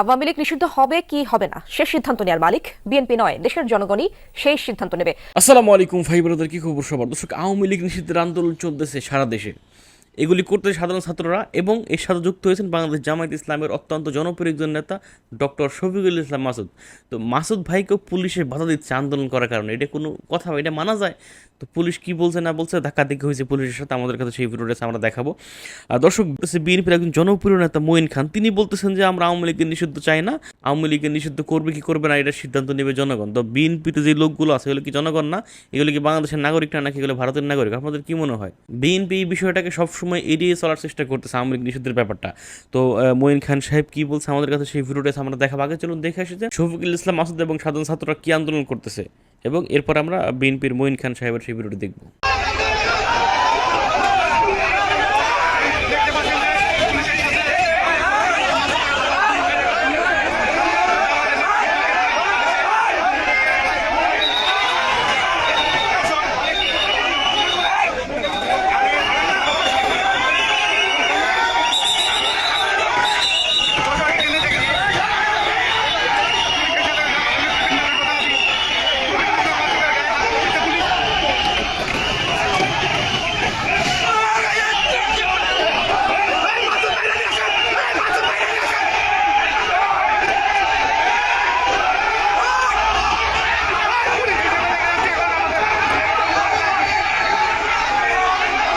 আওয়ামী লীগ নিষিদ্ধ হবে কি হবে না? সে সিদ্ধান্ত নেওয়ার মালিক বিএনপি নয়, দেশের জনগণই সেই সিদ্ধান্ত নেবে। আসসালামু আলাইকুম ভাই কি খবর সবার? দর্শক, আওয়ামী লীগ নিষিদ্ধের আন্দোলন চলতেছে সারা দেশে। এগুলি করতে সাধারণ ছাত্ররা এবং এর সাথে যুক্ত হয়েছেন বাংলাদেশ জামায়াত ইসলামের অত্যন্ত জনপ্রিয় একজন নেতা, ডক্টর শফিকুল ইসলাম মাসুদ। তো মাসুদ ভাইকেও পুলিশে বাধা দিচ্ছে আন্দোলন করার কারণে। এটা কোনো কথা এটা মানা যায়? তো পুলিশ কি বলছে না বলছে, ধাক্কা দেখে হয়েছে পুলিশের সাথে, আমাদের কাছে সেই ভিডিওটা আমরা দেখাবো। আর দর্শক বিএনপির একজন জনপ্রিয় নেতা মঈন খান, তিনি বলতেছেন যে আমরা আওয়ামী লীগের নিষিদ্ধ চাই না, আওয়ামী লীগের নিষিদ্ধ করবে কি করবে না, এটা সিদ্ধান্ত নেবে জনগণ। তো বিএনপিতে যে লোকগুলো আছে, এগুলো কি জনগণ না? এগুলো কি বাংলাদেশের নাগরিক না, নাকি এগুলো ভারতের নাগরিক? আপনাদের কি মনে হয়? বিএনপি এই বিষয়টাকে সবসময় এড়িয়ে চলার চেষ্টা করতেছে সামরিক লীগ নিষিদ্ধের ব্যাপারটা। তো মঈন খান সাহেব কি বলছে আমাদের কাছে সেই ভিডিওটা আমরা দেখা আগে চলুন দেখে আসি যে শফিকুল ইসলাম, মাসুদ এবং সাধারণ ছাত্ররা কি আন্দোলন করতেছে। এবং এরপর আমরা বিএনপির মঈন খান সাহেবের সেই ভিডিওটি দেখব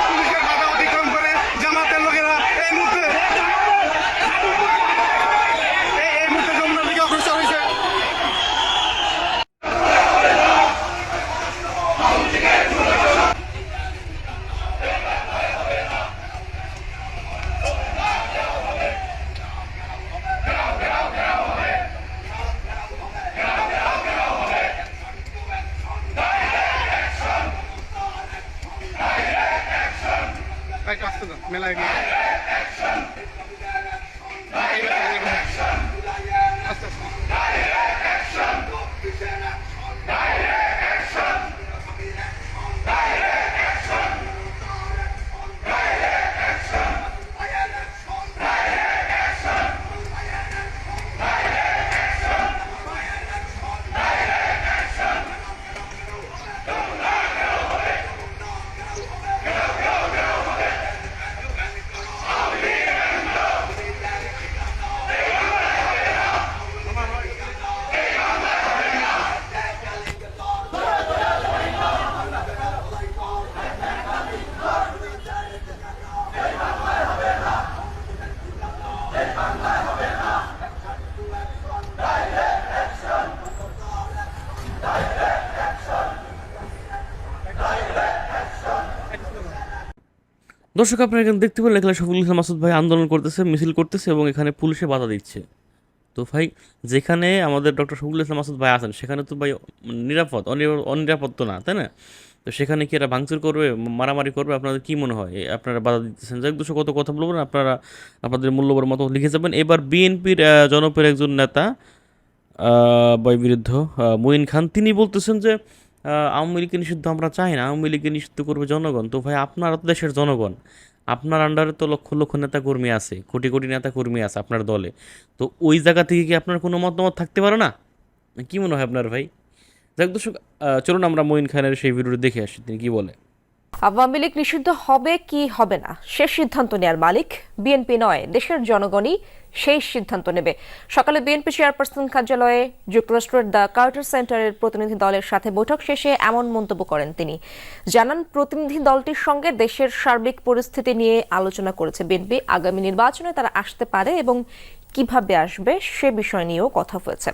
পুলিশের বাধা অতিক্রম করে জামাতের লোকেরা এই মুহূর্তে এই- এই মুহূর্তে যমুনার দিকে অগ্রসর হয়েছে ভাই, দাও, মেলায় দর্শক, আপনারা এখানে দেখতে পেলেন এখানে শফিকুল ইসলাম মাসুদ ভাই আন্দোলন করতেছে, মিছিল করতেছে এবং এখানে পুলিশে বাধা দিচ্ছে। তো ভাই, যেখানে আমাদের ডক্টর শফিকুল ইসলাম মাসুদ ভাই আছেন, সেখানে তো ভাই নিরাপদ অনিরাপদ তো না, তাই না? তো সেখানে কি এরা ভাঙচুর করবে, মারামারি করবে? আপনাদের কি মনে হয়? আপনারা বাধা দিতেছেন। যাই দুশো কত কথা বলবেন আপনারা আপনাদের মূল্যবান মতো লিখে যাবেন। এবার বিএনপির জনপ্রিয় একজন নেতা বয় বিরুদ্ধ মঈন খান, তিনি বলতেছেন যে আওয়ামী লীগকে নিষিদ্ধ আমরা চাই না, আওয়ামী লীগকে নিষিদ্ধ করবে জনগণ। তো ভাই, আপনারা তো দেশের জনগণ। আপনার আন্ডারে তো লক্ষ লক্ষ নেতা কর্মী আছে, কোটি কোটি নেতা কর্মী আছে আপনার দলে। তো ওই জায়গা থেকে কি আপনার কোনো মতামত থাকতে পারে না? কি মনে হয় আপনার ভাই? যাক দর্শক চলুন আমরা মঈন খানের সেই ভিডিওটি দেখে আসি, তিনি কি বলে? আওয়ামী লীগ নিষিদ্ধ হবে কি হবে না? সে সিদ্ধান্ত নেওয়ার মালিক, বিএনপি নয়, দেশের জনগণই সেই সিদ্ধান্ত নেবে। সকালে বিএনপি চেয়ারপারসন কার্যালয়ে যুক্তরাষ্ট্রের দ্য কার্টার সেন্টারের প্রতিনিধি দলের সাথে বৈঠক শেষে এমন মন্তব্য করেন তিনি। জানান, প্রতিনিধি দলটির সঙ্গে দেশের সার্বিক পরিস্থিতি নিয়ে আলোচনা করেছে বিএনপি। আগামী নির্বাচনে তারা আসতে পারে এবং কীভাবে আসবে সে বিষয় নিয়েও কথা হয়েছে।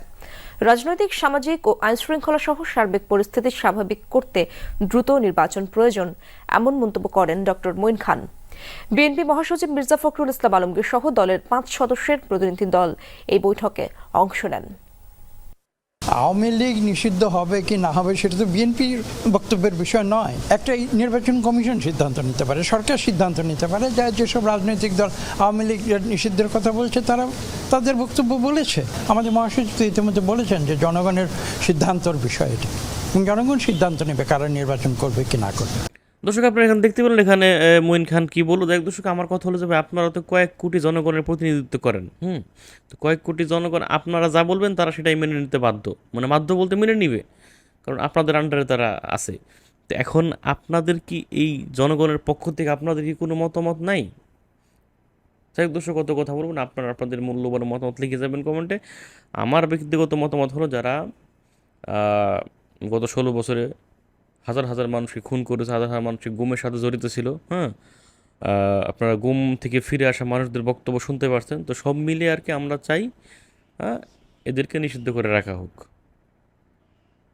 রাজনৈতিক, সামাজিক ও আইনশৃঙ্খলা সহ সার্বিক পরিস্থিতি স্বাভাবিক করতে দ্রুত নির্বাচন প্রয়োজন, এমন মন্তব্য করেন ডক্টর মঈন খান। বিএনপি মহাসচিব মির্জা ফখরুল ইসলাম আলমগীর সহ দলের পাঁচ সদস্যের প্রতিনিধি দল এই বৈঠকে অংশ নেন। আওয়ামী লীগ নিষিদ্ধ হবে কি না হবে সেটা তো বিএনপির বক্তব্যের বিষয় নয়। একটা নির্বাচন কমিশন সিদ্ধান্ত নিতে পারে, সরকার সিদ্ধান্ত নিতে পারে, যা যেসব রাজনৈতিক দল আওয়ামী লীগ নিষিদ্ধের কথা বলছে তারা তাদের বক্তব্য বলেছে। আমাদের মহাসচিব ইতিমধ্যে বলেছেন যে জনগণের সিদ্ধান্তর বিষয় এটি। জনগণ সিদ্ধান্ত নেবে কারা নির্বাচন করবে কি না করবে। দর্শক, আপনারা এখানে দেখতে পেলেন এখানে মঈন খান কি বলল? দেখ দর্শক, আমার কথা হলো যাবে আপনারা তো কয়েক কোটি জনগণের প্রতিনিধিত্ব করেন, হুম? তো কয়েক কোটি জনগণ, আপনারা যা বলবেন তারা সেটাই মেনে নিতে বাধ্য। মানে বাধ্য বলতে মেনে নিবে, কারণ আপনাদের আন্ডারে তারা আছে। তো এখন আপনাদের কি এই জনগণের পক্ষ থেকে আপনাদের কি কোনো মতামত নাই? যাই দর্শক, কত কথা বলবেন আপনারা আপনাদের মূল্যবান মতামত লিখে যাবেন কমেন্টে। আমার ব্যক্তিগত মতামত হলো যারা গত ষোলো বছরে হাজার হাজার মানুষকে খুন করেছে, হাজার হাজার মানুষকে গুমের সাথে জড়িত ছিল হ্যাঁ? আপনারা গুম থেকে ফিরে আসা মানুষদের বক্তব্য শুনতে পারছেন, তো সব মিলে আর কি আমরা চাই হ্যাঁ এদেরকে নিষিদ্ধ করে রাখা হোক।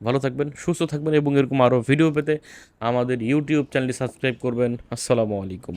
ভালো থাকবেন, সুস্থ থাকবেন এবং এরকম আরও ভিডিও পেতে আমাদের ইউটিউব চ্যানেলটি সাবস্ক্রাইব করবেন। আসসালামু আলাইকুম।